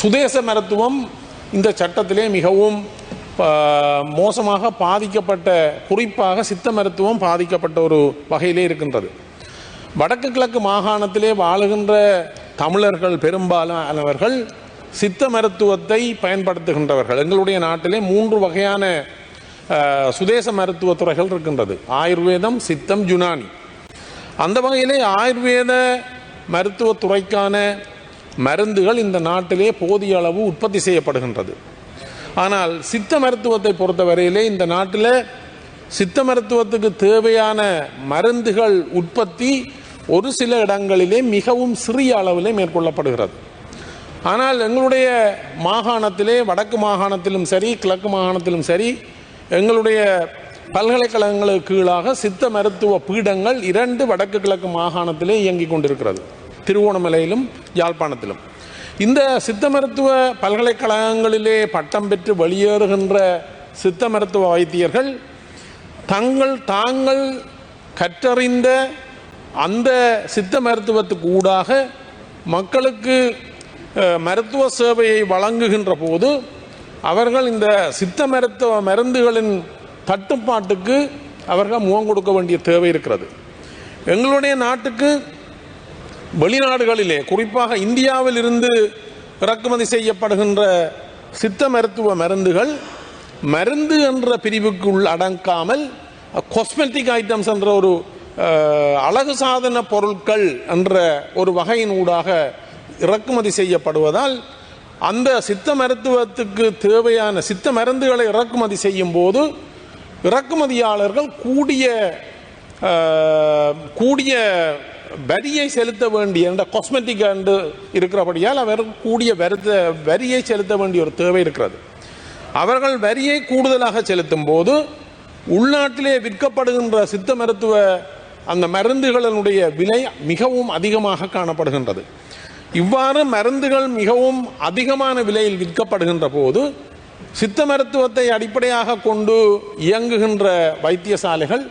சுதேச மருத்துவம் இந்த சட்டத்திலே மிகவும் மோசமாக பாதிக்கப்பட்ட குறிப்பாக சித்த மருத்துவம் பாதிக்கப்பட்ட ஒரு வகையிலே இருக்கின்றது. வடக்கு கிழக்கு மாகாணத்திலே வாழுகின்ற தமிழர்கள் பெரும்பாலானவர்கள் சித்த மருத்துவத்தை பயன்படுத்துகின்றவர்கள். எங்களுடைய நாட்டிலே மூன்று வகையான சுதேச மருத்துவ துறைகள் இருக்கின்றது. ஆயுர்வேதம் சித்தம் ஜுனானி. அந்த வகையிலே ஆயுர்வேத மருத்துவத்துறைக்கான மருந்துகள் இந்த நாட்டிலே போதிய அளவு உற்பத்தி செய்யப்படுகின்றது. ஆனால் சித்த மருத்துவத்தை பொறுத்தவரையிலே இந்த நாட்டில் சித்த மருத்துவத்துக்கு தேவையான மருந்துகள் உற்பத்தி ஒரு சில இடங்களிலே மிகவும் சிறிய அளவிலே மேற்கொள்ளப்படுகிறது. ஆனால் எங்களுடைய மாகாணத்திலே வடக்கு மாகாணத்திலும் சரி கிழக்கு மாகாணத்திலும் சரி எங்களுடைய பல்கலைக்கழகங்களுக்கு கீழாக சித்த மருத்துவ பீடங்கள் இரண்டு வடக்கு கிழக்கு மாகாணத்திலே இயங்கிக் கொண்டிருக்கிறது. திருவோணமலையிலும் யாழ்ப்பாணத்திலும். இந்த சித்த மருத்துவ பல்கலைக்கழகங்களிலே பட்டம் பெற்று வெளியேறுகின்ற சித்த மருத்துவ வைத்தியர்கள் தங்கள் தாங்கள் கற்றறிந்த அந்த சித்த மருத்துவத்துக்கு ஊடாக மக்களுக்கு மருத்துவ சேவையை வழங்குகின்ற போது அவர்கள் இந்த சித்த மருத்துவ மருந்துகளின் தட்டுப்பாட்டுக்கு அவர்கள் முகம் கொடுக்க வேண்டிய தேவை இருக்கிறது. எங்களுடைய நாட்டுக்கு வெளிநாடுகளிலே குறிப்பாக இந்தியாவில் இருந்து இறக்குமதி செய்யப்படுகின்ற சித்த மருத்துவ மருந்துகள் மருந்து என்ற பிரிவுக்குள் அடங்காமல் காஸ்மெட்டிக் ஐட்டம்ஸ் என்ற ஒரு அழகு சாதன பொருட்கள் என்ற ஒரு வகையினூடாக இறக்குமதி செய்யப்படுவதால் அந்த சித்த மருத்துவத்துக்கு தேவையான சித்த மருந்துகளை இறக்குமதி செய்யும் போது இறக்குமதியாளர்கள் கூடிய கூடிய வரியை செலுத்த வேண்டிய என்ற காஸ்மெட்டிக் என்று இருக்கிறபடியால் அவர் கூடிய வருத்த வரியை செலுத்த வேண்டிய ஒரு தேவை இருக்கிறது. அவர்கள் வரியை கூடுதலாக செலுத்தும் போது உள்நாட்டிலே விற்கப்படுகின்ற சித்த மருத்துவ அந்த மருந்துகளினுடைய விலை மிகவும் அதிகமாக காணப்படுகின்றது. இவ்வாறு மருந்துகள் மிகவும் அதிகமான விலையில் விற்கப்படுகின்ற போது சித்த மருத்துவத்தை அடிப்படையாக கொண்டு இயங்குகின்ற வைத்தியசாலைகள்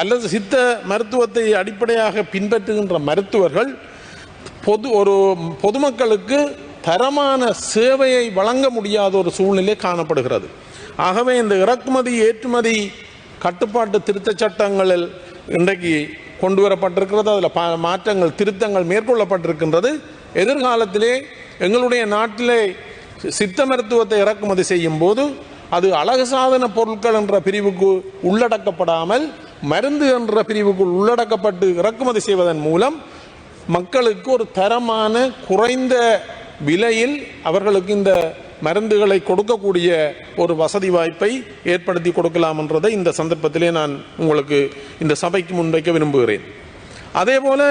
அல்லது சித்த மருத்துவத்தை அடிப்படையாக பின்பற்றுகின்ற மருத்துவர்கள் பொது ஒரு பொதுமக்களுக்கு தரமான சேவையை வழங்க முடியாத ஒரு சூழ்நிலை காணப்படுகிறது. ஆகவே இந்த இறக்குமதி ஏற்றுமதி கட்டுப்பாட்டு திருத்த சட்டங்களில் இன்றைக்கு கொண்டு வரப்பட்டிருக்கிறது அதில் ப மாற்றங்கள் திருத்தங்கள் மேற்கொள்ளப்பட்டிருக்கின்றது. எதிர்காலத்திலே எங்களுடைய நாட்டிலே சித்த மருத்துவத்தை இறக்குமதி செய்யும் போது அது அழகு சாதன பொருட்கள் என்ற பிரிவுக்கு உள்ளடக்கப்படாமல் மருந்து என்ற பிரிவுக்குள் உள்ளடக்கப்பட்டு இறக்குமதி செய்வதன் மூலம் மக்களுக்கு ஒரு தரமான குறைந்த விலையில் அவர்களுக்கு இந்த மருந்துகளை கொடுக்கக்கூடிய ஒரு வசதி வாய்ப்பை ஏற்படுத்தி கொடுக்கலாம் என்றதை இந்த சந்தர்ப்பத்திலே நான் உங்களுக்கு இந்த சபைக்கு முன்வைக்க விரும்புகிறேன். அதே போல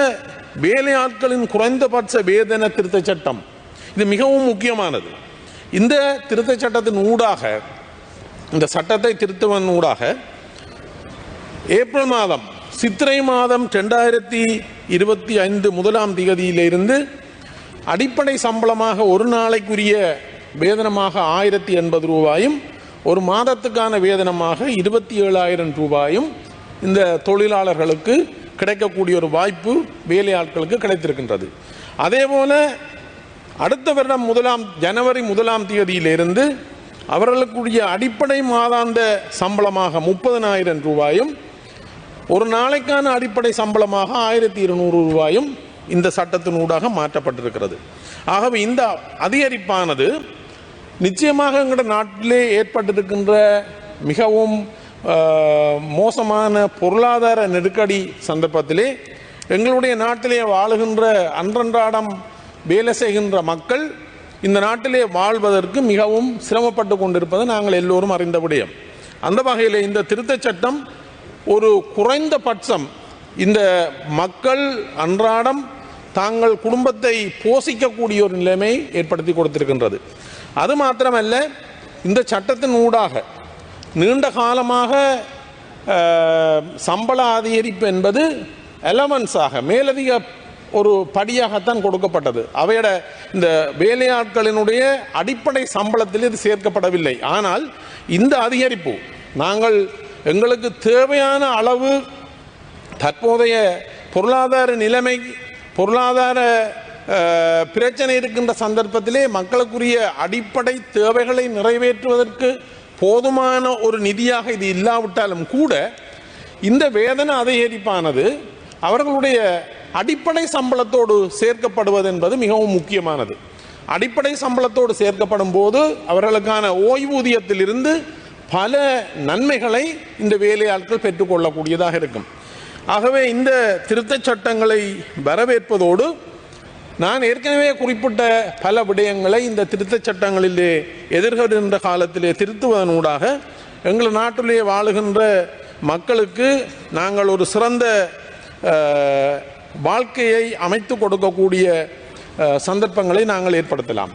வேலையாட்களின் குறைந்தபட்ச வேதன திருத்தச் சட்டம் இது மிகவும் முக்கியமானது. இந்த திருத்தச் சட்டத்தின் ஊடாக இந்த சட்டத்தை திருத்துவன் ஊடாக ஏப்ரல் மாதம் சித்திரை மாதம் ரெண்டாயிரத்தி இருபத்தி ஐந்து முதலாம் திகதியிலிருந்து அடிப்படை சம்பளமாக ஒரு நாளைக்குரிய வேதனமாக ஆயிரத்தி எண்பது ரூபாயும் ஒரு மாதத்துக்கான வேதனமாக இருபத்தி ஏழாயிரம் ரூபாயும் இந்த தொழிலாளர்களுக்கு கிடைக்கக்கூடிய ஒரு வாய்ப்பு வேலையாட்களுக்கு கிடைத்திருக்கின்றது. அதே போல அடுத்த வருடம் முதலாம் ஜனவரி முதலாம் தேதியிலிருந்து அவர்களுக்குரிய அடிப்படை மாதாந்த சம்பளமாக முப்பதனாயிரம் ரூபாயும் ஒரு நாளைக்கான அடிப்படை சம்பளமாக ஆயிரத்தி இருநூறு ரூபாயும் இந்த சட்டத்தின் ஊடாக மாற்றப்பட்டிருக்கிறது. ஆகவே இந்த அதிகரிப்பானது நிச்சயமாக எங்களோட நாட்டிலே ஏற்பட்டிருக்கின்ற மிகவும் மோசமான பொருளாதார நெருக்கடி சந்தர்ப்பத்திலே எங்களுடைய நாட்டிலே வாழுகின்ற அன்றன்றாடம் வேலை செய்கின்ற மக்கள் இந்த நாட்டிலே வாழ்வதற்கு மிகவும் சிரமப்பட்டு கொண்டிருப்பதை நாங்கள் எல்லோரும் அறிந்த விடயம். அந்த வகையில் இந்த திருத்தச் சட்டம் ஒரு குறைந்தபட்சம் இந்த மக்கள் அன்றாடம் தாங்கள் குடும்பத்தை போஷிக்கக்கூடிய ஒரு நிலைமை ஏற்படுத்தி கொடுத்திருக்கின்றது. அது மாத்திரமல்ல இந்த சட்டத்தின் ஊடாக நீண்ட காலமாக சம்பள அதிகரிப்பு என்பது எலவன்ஸாக மேலதிக ஒரு படியாகத்தான் கொடுக்கப்பட்டது. அவையோட இந்த வேலையாட்களினுடைய அடிப்படை சம்பளத்தில் இது சேர்க்கப்படவில்லை. ஆனால் இந்த அதிகரிப்பு நாங்கள் எங்களுக்கு தேவையான அளவு தற்போதைய பொருளாதார நிலைமை பொருளாதார பிரச்சனை இருக்கின்ற சந்தர்ப்பத்திலே மக்களுக்குரிய அடிப்படை தேவைகளை நிறைவேற்றுவதற்கு போதுமான ஒரு நிதியாக இது இல்லாவிட்டாலும் கூட இந்த வேதனை அதிகரிப்பானது அவர்களுடைய அடிப்படை சம்பளத்தோடு சேர்க்கப்படுவது என்பது மிகவும் முக்கியமானது. அடிப்படை சம்பளத்தோடு சேர்க்கப்படும் போது அவர்களுக்கான ஓய்வூதியத்திலிருந்து பல நன்மைகளை இந்த வேலையாட்கள் பெற்றுக்கொள்ளக்கூடியதாக இருக்கும். ஆகவே இந்த திருத்தச் சட்டங்களை வரவேற்பதோடு நான் ஏற்கனவே குறிப்பிட்ட பல விடயங்களை இந்த திருத்தச் சட்டங்களிலே எதிர்கொள்கின்ற காலத்திலே திருத்துவதனூடாக எங்கள் நாட்டிலே வாழுகின்ற மக்களுக்கு நாங்கள் ஒரு சிறந்த வாழ்க்கையை அமைத்து கொடுக்கக்கூடிய சந்தர்ப்பங்களை நாங்கள் ஏற்படுத்தலாம்.